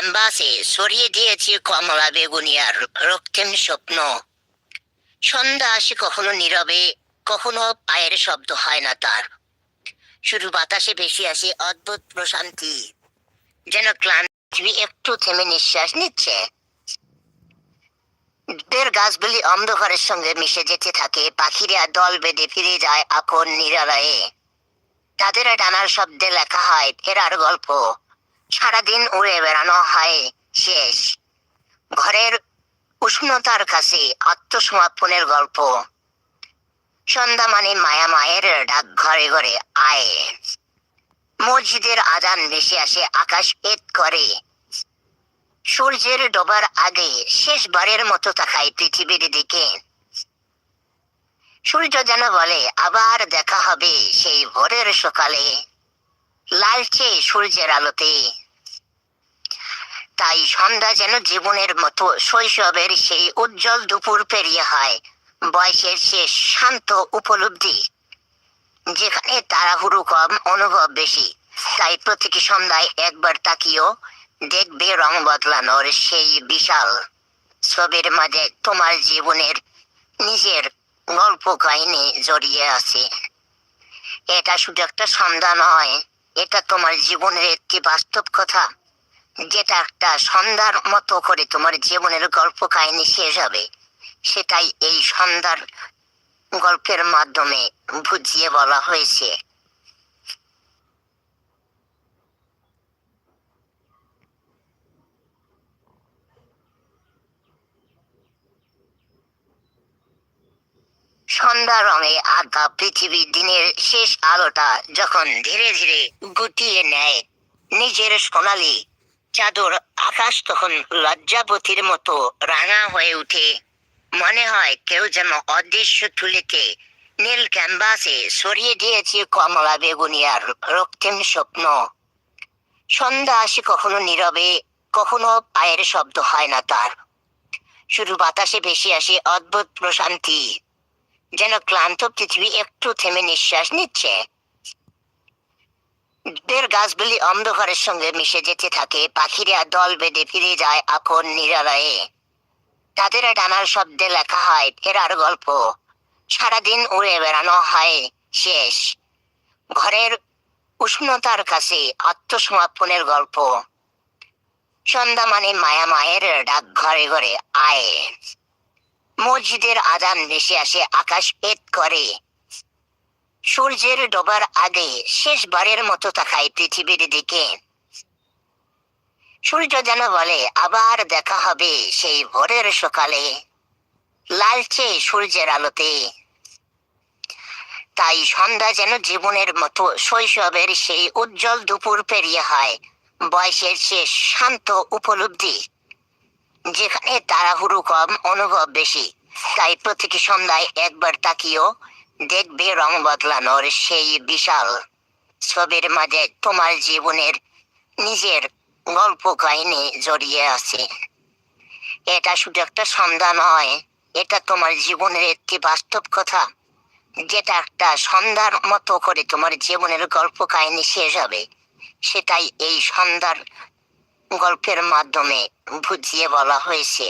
ক্যানভাসে সরিয়ে দিয়েছি কমলা বেগুনিয়ার রক্তিম স্বপ্ন। সন্ধ্যা আসে কখনো নীরবে, কখনো পায়ের শব্দ হয় না তার। শুধু বাতাসে ভেসে আসে অদ্ভুত প্রশান্তি, যেন ক্লান্তি একটু থেমে নিঃশ্বাস নিচ্ছে। বের গাছগুলি অন্ধকারের সঙ্গে মিশে যেতে থাকে, পাখিরা দল বেঁধে ফিরে যায় আপন নিরালয়ে। তাদের ডানার শব্দে লেখা হয় ফেরার গল্প। সারাদিন উড়ে বেড়ানো হয়, শেষ। ঘরের উষ্ণতার কাছে আত্মসমর্পণের গল্প। সন্ধ্যা মানে মায়া মায়ের ডাক ঘরে ঘরে আয়। মসজিদের আজান ভেসে আসে, আকাশ পেত করে। সূর্যের ডোবার আগে শেষবারের মতো তাকায় পৃথিবীর দিকে। সূর্য যেন বলে, আবার দেখা হবে সেই ভোরের সকালে। লালচে সূর্যের আলোতে। তাই সন্ধ্যা যেন জীবনের মতো শৈশবের সেই উজ্জ্বল দুপুর পেরিয়ে হয়, বয়সের শেষ শান্ত উপলব্ধি, যেখানে তাড়াহুড়ো কম, অনুভব বেশি। তাই প্রতিটি সন্ধ্যায় একবার তাকিয়েও দেখবে রং বদলানোর সেই বিশাল ছবির মাঝে তোমার জীবনের নিজের গল্প কাহিনী জড়িয়ে আছে। এটা শুধু একটা সন্ধ্যা নয় এটা তোমার জীবনের একটি বাস্তব কথা, যেটা একটা সন্ধ্যার মতো করে তোমার জীবনের গল্প কাহিনী শেষ হবে। সেটাই এই সন্ধ্যার গল্পের মাধ্যমে বুঝিয়ে বলা হয়েছে। সন্ধ্যা রঙে আঁকা পৃথিবীর দিনের শেষ আলোটা যখন ধীরে ধীরে গুটিয়ে নেয়, নিজের সোনালি চাদর আকাশ তখন লজ্জাবতীর মতো রাঙা হয়ে উঠে মনে হয় কেউ যেন অদৃশ্য তুলিতে নীল ক্যানভাসে সরিয়ে দিয়েছে কমলা বেগুনিয়ার রক্তিম স্বপ্ন। সন্ধ্যা আসে কখনো নীরবে, কখনো পায়ের শব্দ হয় না তার। শুধু বাতাসে ভেসে আসে অদ্ভুত প্রশান্তি। যেন ক্লান্ত পৃথিবী একটু থেমে নিঃশ্বাস নিচ্ছে। বের গাছগুলি অন্ধকারের সঙ্গে মিশে যেতে থাকে। পাখিরা দল বেঁধে ফিরে যায় আপন নিরালয়ে। তাদের ডানার শব্দে লেখা হয়, ফেরার গল্প। সারাদিন উড়ে বেড়ানো হয়, শেষ। ঘরের উষ্ণতার কাছে আত্মসমর্পণের গল্প। সন্ধ্যা মানে মায়া মায়ের ডাক ঘরে ঘরে আয়। মসজিদের আজান ভেসে আসে, আকাশ পেত করে। সূর্যের ডোবার আগে শেষবারের মতো তাকায় পৃথিবীর দিকে। সূর্য যেন বলে, আবার দেখা হবে সেই ভোরের সকালে। লালচে সূর্যের আলোতে। তাই সন্ধ্যা যেন জীবনের মতো, শৈশবের সেই উজ্জ্বল দুপুর পেরিয়ে হয়। বয়সের শেষ শান্ত উপলব্ধি। যেখানে তাড়াহুড়ো কম, অনুভব বেশি। তাই প্রতিটি সন্ধ্যায় একবার তাকিয়েও দেখবে রং বদলানোর সেই বিশাল ছবির মাঝে তোমার জীবনের নিজের গল্প কাহিনী জড়িয়ে আছে। এটা শুধু একটা সন্ধ্যা নয়, এটা তোমার জীবনের একটি বাস্তব কথা, যেটা একটা সন্ধ্যার মতো করে তোমার জীবনের গল্প কাহিনী শেষ হবে। সেটাই এই সন্ধ্যার গল্পের মাধ্যমে বুঝিয়ে বলা হয়েছে।